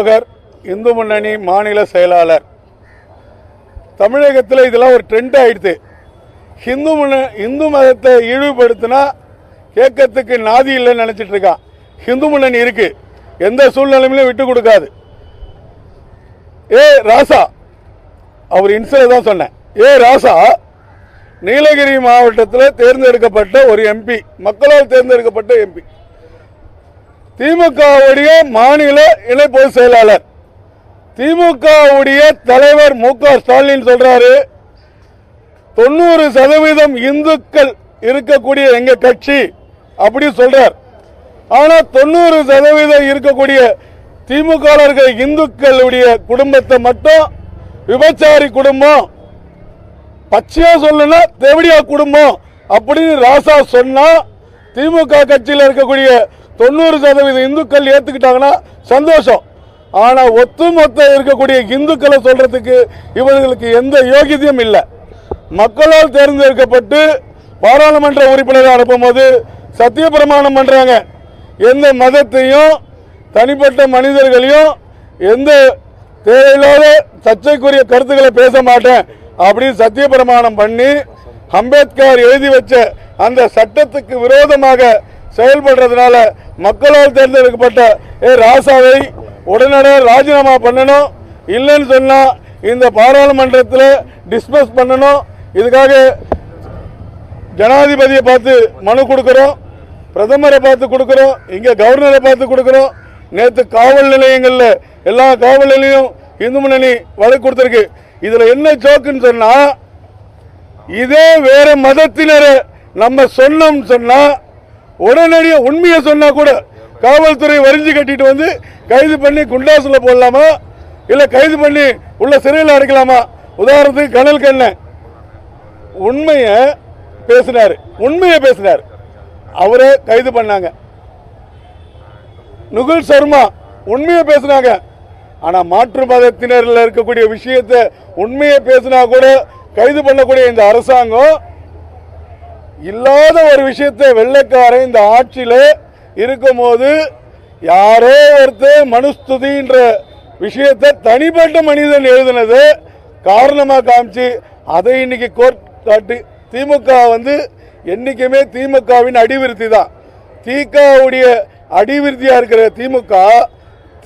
மனோகர் இந்து முன்னணி மாநில செயலாளர். தமிழகத்தில் இதெல்லாம் ஒரு ட்ரெண்ட் ஆயிடுது. ஹிந்து முன்ன இந்து மதத்தை இழிவுபடுத்தினா கேட்கறதுக்கு நாதி இல்லைன்னு நினைச்சிட்டு இருக்கான் ஹிந்து முன்னணி இருக்கு. எந்த சூழ்நிலையிலும் விட்டு கொடுக்காது. ஏ ராசா. அவர் இன்சில தான் சொன்னேன். ஏ ராசா நீலகிரி மாவட்டத்தில் தேர்ந்தெடுக்கப்பட்ட ஒரு எம்பி மக்களால் தேர்ந்தெடுக்கப்பட்ட எம்பி திமுகவுடைய மாநில இணை பொதுச் செயலாளர். திமுகவுடைய தலைவர் மு க ஸ்டாலின் சொல்றாரு தொண்ணூறு சதவீதம் இந்துக்கள் இருக்கக்கூடிய எங்க கட்சி அப்படி சொல்றார். ஆனா தொண்ணூறு சதவீதம் இருக்கக்கூடிய திமுக இந்துக்களுடைய குடும்பத்தை மட்டும் விபச்சாரி குடும்பம் பச்சையா சொல்லுனா தேவடியா குடும்பம் அப்படின்னு ராசா சொன்னா திமுக கட்சியில் இருக்கக்கூடிய தொண்ணூறு சதவீத இந்துக்கள் ஏற்றுக்கிட்டாங்கன்னா சந்தோஷம். ஆனால் ஒத்துமொத்த இருக்கக்கூடிய இந்துக்களை சொல்கிறதுக்கு இவர்களுக்கு எந்த யோகியதையும் இல்லை. மக்களால் தேர்ந்தெடுக்கப்பட்டு பாராளுமன்ற உறுப்பினரை அனுப்பும்போது சத்திய பிரமாணம் பண்ணுறாங்க எந்த மதத்தையும் தனிப்பட்ட மனிதர்களையும் எந்த தேவையில்லாத சர்ச்சைக்குரிய கருத்துக்களை பேச மாட்டேன் அப்படின்னு சத்திய பிரமாணம் பண்ணி அம்பேத்கர் எழுதி வச்ச அந்த சட்டத்துக்கு விரோதமாக செயல்படுறதுனால மக்களால் தேர்ந்தெடுக்கப்பட்ட ஏ ராசாவை உடனடியாக ராஜினாமா பண்ணணும். இல்லைன்னு சொன்னால் இந்த பாராளுமன்றத்தில் டிஸ்பஸ் பண்ணணும். இதுக்காக ஜனாதிபதியை பார்த்து மனு கொடுக்குறோம். பிரதமரை பார்த்து கொடுக்குறோம். இங்கே கவர்னரை பார்த்து கொடுக்குறோம். நேற்று காவல் நிலையங்களில் எல்லா காவல் நிலையம் இந்து முன்னணி வழக்கு கொடுத்துருக்கு. இதில் என்ன சோக்குன்னு சொன்னால் இதே வேற மதத்தினரை நம்ம சொன்னோம் சொன்னால் உடனடியாக உண்மையை சொன்னால் கூட காவல்துறை வரிஞ்சு கட்டிட்டு வந்து கைது பண்ணி குண்டாசில் போடலாமா? இல்லை கைது பண்ணி உள்ள சிறையில் அடைக்கலாமா? உதாரணத்துக்கு கனல் கண்ணன் உண்மையை பேசினார். உண்மையை பேசினார். அவரை கைது பண்ணாங்க. நுகுல் சர்மா உண்மையை பேசினாங்க. ஆனால் மாற்று மதத்தினரில் இருக்கக்கூடிய விஷயத்தை உண்மையை பேசினா கூட கைது பண்ணக்கூடிய இந்த அரசாங்கம் இல்லாத ஒரு விஷயத்தை வெள்ளைக்காரன் இந்த ஆட்சியில் இருக்கும்போது யாரோ ஒருத்தர் மனுஸ்துதின்ற விஷயத்தை தனிப்பட்ட மனிதன் எழுதினது காரணமாக காமிச்சு அதை இன்னைக்கு கோர்ட் காட்டி திமுக வந்து என்றைக்குமே திமுகவின் அடிவிருத்தி தான் திகாவுடைய அடிவிருத்தியாக இருக்கிற திமுக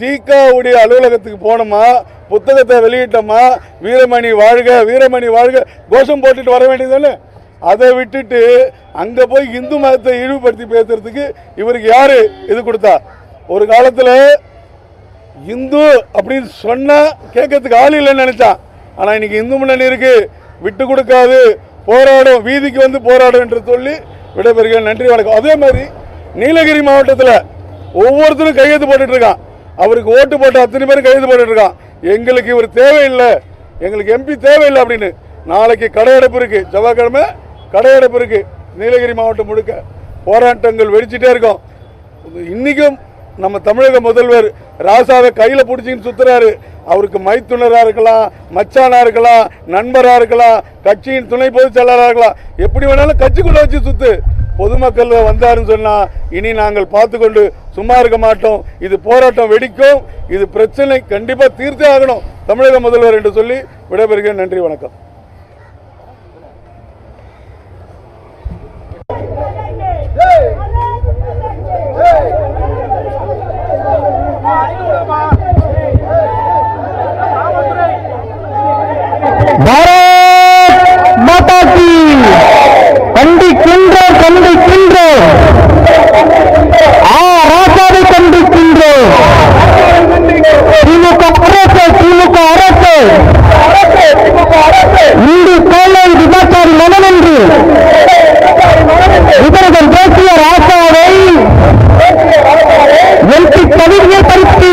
திகாவுடைய அலுவலகத்துக்கு போனோமா புத்தகத்தை வெளியிட்டோமா வீரமணி வாழ்க வீரமணி வாழ்க கோஷம் போட்டுட்டு வர வேண்டியதுதானே? அதை விட்டுட்டு அங்க போய் இந்து மதத்தை இழிவுபடுத்தி பேசுறதுக்கு இவருக்கு யாரு இது கொடுத்தா? ஒரு காலத்துல இந்து அப்படின்னு சொன்னா கேட்கறதுக்கு ஆள் இல்லைன்னு நினைச்சான். ஆனா இன்னைக்கு இந்து முன்னணி இருக்கு. விட்டு கொடுக்காது. போராடும். வீதிக்கு வந்து போராடும் என்று சொல்லி விடைபெறுகிறேன். நன்றி வணக்கம். அதே மாதிரி நீலகிரி மாவட்டத்தில் ஒவ்வொருத்தரும் கையெழுத்து போட்டுட்டு இருக்கான். அவருக்கு ஓட்டு போட்ட அத்தனை பேரும் கையெழுத்து போட்டுட்டு இருக்கான். எங்களுக்கு இவர் தேவையில்லை. எங்களுக்கு எம்பி தேவையில்லை அப்படின்னு நாளைக்கு கடையடைப்பு இருக்கு. செவ்வாய்க்கிழமை கடையடைப்பு இருக்கு. நீலகிரி மாவட்டம் முழுக்க போராட்டங்கள் வெடிச்சிட்டே இருக்கும். இன்னைக்கும் நம்ம தமிழக முதல்வர் ராசாவை கையில பிடிச்சின்னு சுத்துறாரு. அவருக்கு மைத்துணராக இருக்கலாம் மச்சானா இருக்கலாம் நண்பராக இருக்கலாம் கட்சியின் துணை பொதுச் செயலராக இருக்கலாம். எப்படி வேணாலும் கட்சிக்குள்ள வச்சு சுத்து. பொதுமக்கள் வந்தாருன்னு சொன்னா இனி நாங்கள் பார்த்து கொண்டு சும்மா இருக்க மாட்டோம். இது போராட்டம் வெடிக்கும். இது பிரச்சனை கண்டிப்பா தீர்த்தே ஆகணும். தமிழக முதல்வர் என்று சொல்லி விடைபெறுகிறேன். நன்றி வணக்கம். பாரத் பதவியை பறித்து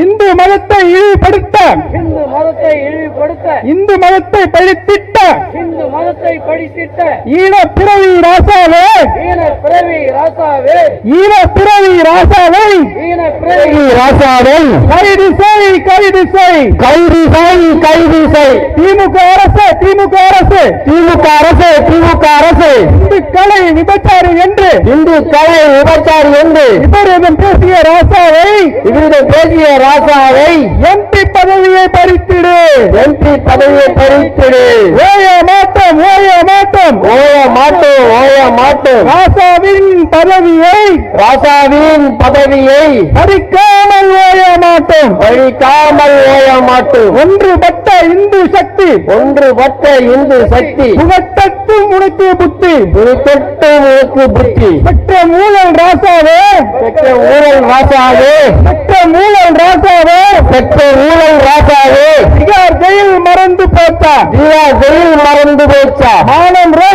ಇನ್ನು இந்து மதத்தை இழிவுபடுத்த. இந்து மதத்தை இழிவுபடுத்த. இந்து மதத்தை பழித்திட்ட. இந்து மதத்தை படித்திட்ட ஈழ பிறவி ராசாவே. ஈன பிறவி ராசாவே. ஈழ பிறவி ராசாவை. ஈன பிறவி ராசாவை கைது செய் கைது செய் கைது செய் கைது செய் திமுக அரசு திமுக அரசு. திமுக அரசு திமுக அரசு. இந்துக்களை விபச்சாரி என்று. இந்துக்களை விபச்சாரி என்று. இவரிடம் பேசிய ராசாவை. இவரிடம் பேசிய ராசாவை எம்பி பதவியை பறித்திடு. எம்பி பதவியை பறித்திடு. ஓய மாட்டோம் ஓய மாட்டோம் ஓய மாட்டோம் ஓய மாட்டோம் ராசாவின் பதவியை ராசாவின் பதவியை பறிக்காமல் ஓய மாட்டோம். பறிக்காமல் ஓய மாட்டோம். ஒன்றுபட்ட இந்து சக்தி ஒன்றுபட்ட இந்து சக்தி புகட்டட்டும் உனக்கு புத்தி. புகட்டட்டும் உனக்கு புத்தி. பெற்ற மூலன் ராசாவே. பெற்ற ஊழல் ராசாவே. பெற்ற மூலன் ராசாவே. பெற்ற ஊழல் ராசாவே. பீகார் ஜெயில் மறந்து போச்சா? பீகார் ஜெயில் மறந்து போச்சா? மானம் பறந்து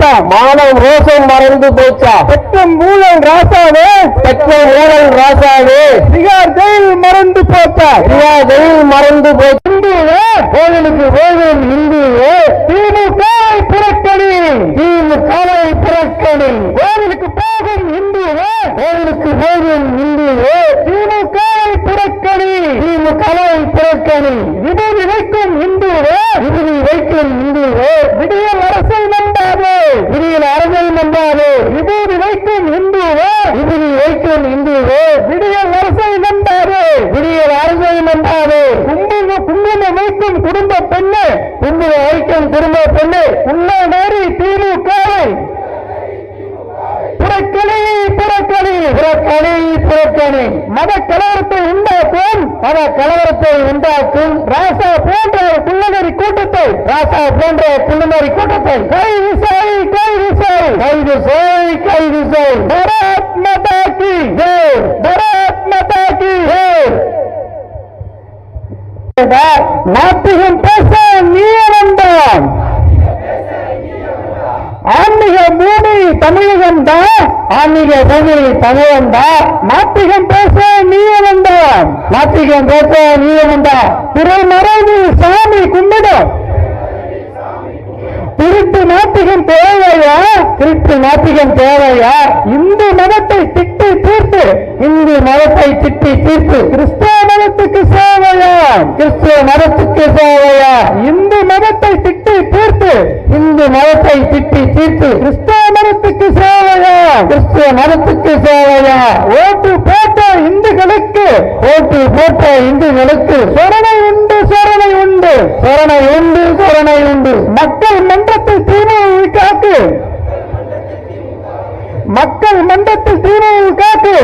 போச்சா மானம் ரோசம் மறந்து போச்சா பெற்ற மூலன் ராசாவே. பெற்ற ஊழல் ராசாவே. பீகார் ஜெயில் மறந்து போச்சா பீகார் ஜெயில் மறந்து போச்சு இந்துவே கோவிலுக்கு கோவில் இந்துவே திமுக புறக்கணி. திமுக புறக்கணி. கோவிலுக்கு போகும் இந்துவே கோவிலுக்கு போகும் இந்துவே திமுக புறக்கணி. திமுக புறக்கணி. விடுதி வைக்கும் இந்துவே விடுதி வைக்கும் இந்துவே விடியல் அரசை நம்பாதே விடியல் அரசை நம்பாதே விடுதி வைக்கும் இந்துவே விடுதி வைக்கும் இந்துவே விடியல் அரசை நம்பாதே விடியல் அரசை நம்பாதே குங்கும குங்குமம் வைக்கும் குடும்ப பெண்ணு. குங்குமம் வைக்கும் குடும்ப பெண்ணு. உள்ள நேரி திமுகவை புறக்கணி புறக்கணி புறக்கணி புறக்கணி. மத கலவரத்தை உண்டாக்கும் மத கலவரத்தை உண்டாக்கும். ராசா போன்ற ஒரு கூட்டத்தை ராசா போன்ற புள்ளநெறி கூட்டத்தை. கைது செய் கைது செய் கைது செய் கைது செய் பரத் மாதா கி ஜெய் பரத் மாதா கி ஜெய் நாத்திகம் பேச நீ வந்தான். ஆன்மீக பூமி தமிழகம் தான் ஆன்மீக பூமி தமிழகம் தான் நாத்திகம் பேச நீ தான் நாத்திகம் பேச நீ வந்தான் திருமறைவு சாமி கும்பிடும் திருட்டு நாத்திகம் தேவையா? திருட்டு நாத்திகம் தேவையா? இந்து மதத்தை திட்டு தீர்த்து இந்து மதத்தை திட்டி தீர்த்து கிறிஸ்தவ மதத்துக்கு சேவையா கிறிஸ்துவ மதத்துக்கு சேவையா இந்து மதத்தை திட்டி தீர்த்து. இந்து மதத்தை திட்டி தீர்த்து. கிறிஸ்தவ மதத்துக்கு சேவையா கிறிஸ்துவ மதத்துக்கு சேவையா ஓட்டு போட்ட இந்துக்களுக்கு. ஓட்டு போட்ட இந்துக்களுக்கு. சொரணை உண்டு சொரணை உண்டு. சொரணை உண்டு சொரணை உண்டு. மக்கள் மன்றத்தில் திமுகவுக்கு. மக்கள் மன்றத்தில் திமுகவுக்கு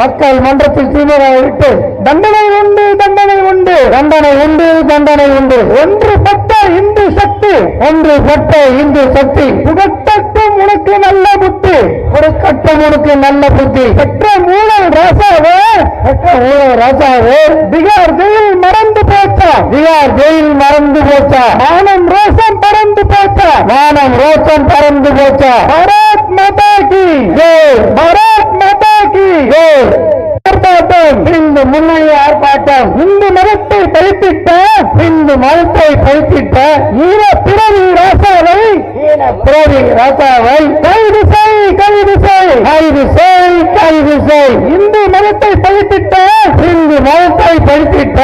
மக்கள் மன்றத்தில் திமுக விட்டு தண்டனை உண்டு தண்டனை உண்டு தண்டனை உண்டு தண்டனை உண்டு. ஒன்று பட்ட இந்து சக்தி ஒன்று பட்ட இந்து சக்தி. புகட்டட்டும் உனக்கு நல்ல புத்தி. புறக்கட்டும் உனக்கு நல்ல புத்தி. பெற்ற மூலம் ராசாவே பெற்ற மூலம் ராசாவே பீகார் ஜெயில் மறந்து போச்சா? பீகார் ஜெயில் மறந்து போச்சா? மானம் ரோசம் பறந்து போச்சா? மானம் ரோசம் பறந்து போச்சா? பாரத் மாதா கி ஜெய் பாரத் மாதா கி ஜெய் ஆர்ப்பாட்டம் இந்து முன்னணி ஆர்ப்பாட்டம் இந்து மதத்தை பழித்திட்ட இந்து மதத்தை பழித்திட்ட ஈர பிறவி ராசாவை. பிறவி ராசாவை. கைது செய் கைது செய். கைது செய் கைது செய். இந்து மதத்தை பழித்திட்ட இந்து மதத்தை பழித்திட்ட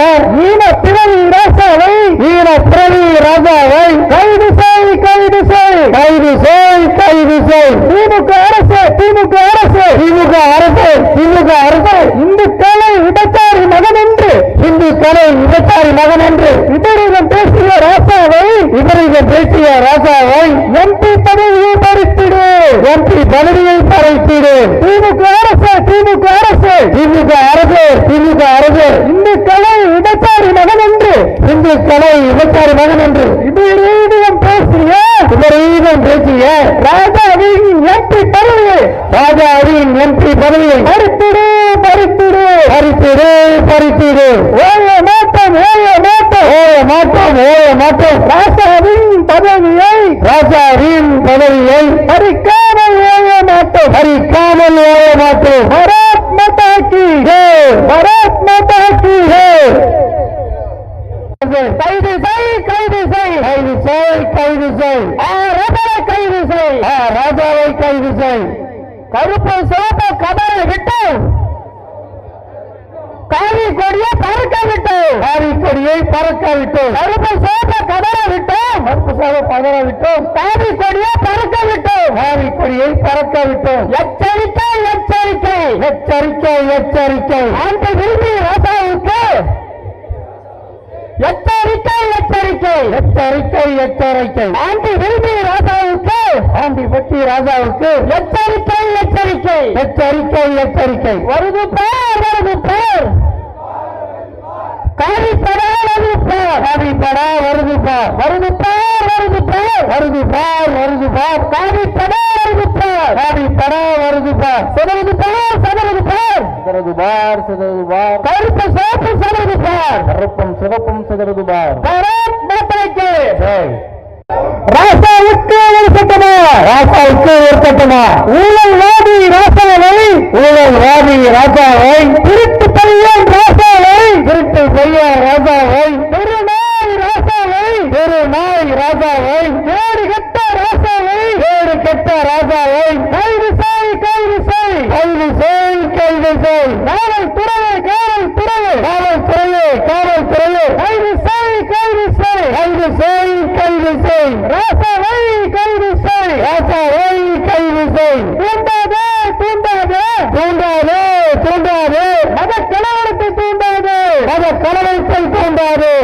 ஈர பிறவி ராசாவை. ஈர பிறவி ராசாவை. கைது செய் கைது செய் கைது செய் கைது செய் திமுக அரசு திமுக அரசு. திமுக அரசு திமுக அரசு. இந்துக்களை விபச்சாரி மகன் என்று. இந்துக்களை விபச்சாரி மகன் என்று. இவரிடம் பேசிய ராசாவை. இவரிடம் பேசிய ராசாவை. எம்பி பதவியை பறித்திடு. எம்பி பதவியை பறித்திடு. திமுக அரசு திமுக அரசு. திமுக அரசு திமுக அரசு. இந்துக்களை இடத்தாரி மகன் என்று. இந்துக்களை இடத்தாரி மகன் என்று. இடுவீதம் பேசிய. இவரீதம் பேசிய. ராஜாவின் எம்பி பதவி ராஜாவின் எம்பி பதவி பறித்திடு பறித்திடு. பறித்திடு பறித்திடு. ஓய மாற்றம் ஓய மாற்றம் ஓய மாட்டம் ஓய மாட்டம். ராஜாவின் பதவியை. ராஜாவின் பதவியை. பறிக்க ஓய மாட்டோம் பறிக்காமல் ஓய மாட்டோம் பரத் மாதா கி ஜெய் பரத் மாதா பறக்க விட்டு காவி கொடியை பறக்க விட்டு கருப்பு சிவப்பு கதரை விட்டு கருப்பு சிவப்பு கதற விட்டோம். காவி கொடியை பறக்க விட்டோம். காவி கொடியை பறக்க விட்டோம் எச்சரிக்கை எச்சரிக்கை. எச்சரிக்கை எச்சரிக்கை. ஆண்டு விரும்பி ராஜாவுக்கு எச்சரிக்கை எச்சரிக்கை. எச்சரிக்கை எச்சரிக்கை. ஆண்டி விரும்பி ராஜாவுக்கு ஆண்டி பட்டி ராஜாவுக்கு எச்சரிக்கை எச்சரிக்கை. எச்சரிக்கை எச்சரிக்கை. வருது பேர் வருது பேர் காவிப்படா வருது பேர் காவிப்படா வருது பேர் வருது பேர் வருது பேர் வருது பேர் வருது பேர் காவிப்படா வருது பேர் காவிப்படா வருது பேர் சிதறது பேர் சிதறது பேர் சிதறது பார் கருப்பு சிவப்பு சிதறது பார் கருப்பும் சிவப்பும் சிதறது பார் பாரத் மாதாக்கு ஜெய். ராசாவுக்கு ஒரு சட்டமா? ராசாவுக்கு ஒரு சட்டமா? ஊழல்வாதி ராசாவை. ஊழல்வாதி ராசாவை. திருட்டு பையன் ராசாவை. திருட்டு பையன் ராசாவை பெருநாய் ராசாவை பெருநாய் ராசாவை வேறு கெட்ட ராசாவை வேறு கெட்ட ராசாவை கைது செய் கைது செய் கைது செய் கைது செய் காவல்துறையே காவல்துறையே காவல்துறையே காவல்துறையே கைது செய் கைது செய் கைது செய் கைது செய் ராசாவை கைது செய் ராசாவை கைது செய் தூண்டாதே தூண்டாதே தூண்டாதே தூண்டாதே மத கலவரத்தை தூண்டாதே மத கலவரத்தை தூண்டாதே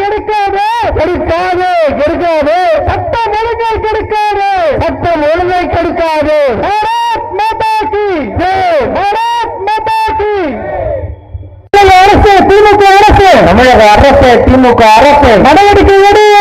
கெடுக்காதே கெடுக்காது கெடுக்காது. சட்டம் ஒழுங்கை கெடுக்காது. சட்டம் ஒழுங்கை கெடுக்காது. பாரத் மாதா கி பாரத் மாதா கி அரசு திமுக அரசு. தமிழக அரசு திமுக அரசு. நடவடிக்கை எடு.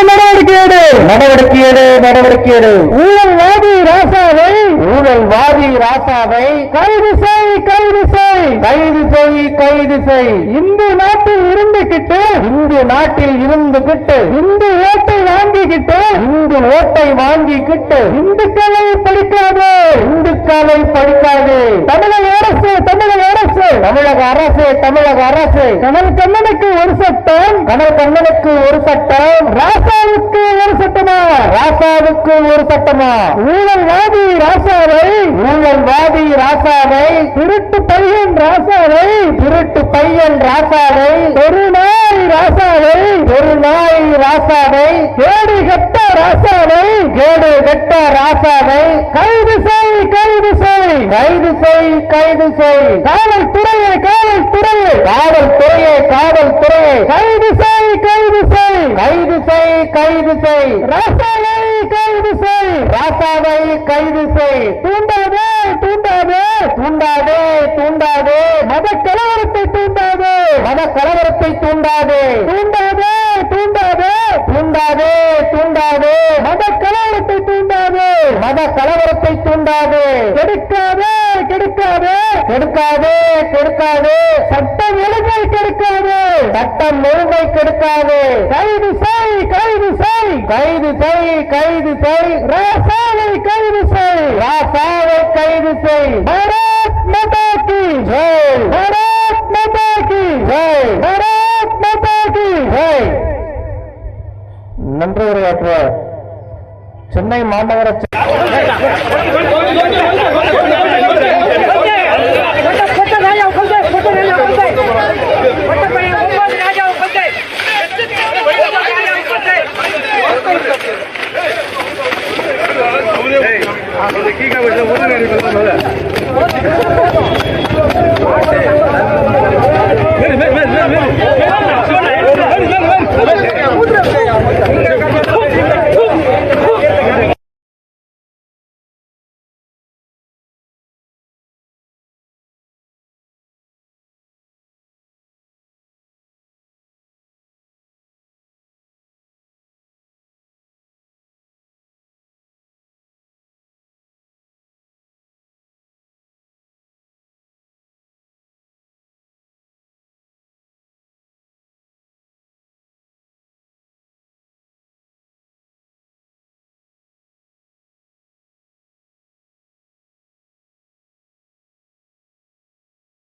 நடவடிக்கை எடு நடவடிக்கை எடு நடவடிக்கை எடு ஊழல்வாதி ராசாவை. ஊழல்வாதி ராசாவை. கைது செய் கைது செய் கைது செய் கைது செய் இந்து நாட்டில் இருந்துகிட்டு. இந்து நாட்டில் இருந்துகிட்டு. இந்து ஓட்டை வாங்கிக்கிட்டு. இந்து ஓட்டை வாங்கிக்கிட்டு. இந்துக்களை படிக்காது இந்துக்களை படிக்காது தமிழக அரசு தமிழக அரசு தமிழக அரசு தமிழக அரசு. கனல் கண்ணனுக்கு ஒரு சட்டம். கனல் கண்ணனுக்கு ஒரு சட்டம். ராசாவுக்கு ஒரு சட்டமா? ராசாவுக்கு ஒரு சட்டமா? ஊழல்வாதி ராசாவை. ஊழல்வாதி ராசாவை. திருட்டு பையன் ராசாவை. திருட்டு பையன் ராசாவை. பெருநாய் ராசாவை. பெருநாய் ராசாவை. கேடு கட்ட ராசாவை. கேடு கட்ட ராசாவை. கைது செய் கைது செய் கைது செய் கைது செய் காவல்துறையே காவல்துறையே. காவல்துறையே காவல்துறையே. கைது செய் கைது செய் கைது செய் கைது செய் ராசாவை கைது செய். ராசாவை கைது செய். தூண்டாதே தூண்டாதே தூண்டாதே தூண்டாதே. மத கலவரத்தை தூண்டாதே. மத கலவரத்தை தூண்டாதே. தூண்டாதே தூண்டாதே தூண்டாதே தூண்டாதே. மத கலவரத்தை தூண்டாதே. மத கலவரத்தை தூண்டாதே. கெடுக்காதே கெடுக்காதே. கெடுக்காதே கெடுக்காதே. சட்டம் ஒழுங்கை கெடுக்காதே. சட்டம் ஒழுங்கை கெடுக்காதே. கைது செய் கைது செய். கைது செய் கைது செய் ராசாவை கைது செய் ராசாவை கைது செய் பாரத் மாதா கி ஜெய் பாரத் மாதா கி ஜெய் பாரத் மாதா கி ஜெய் நன்றி உரையாற்ற சென்னை மாநகர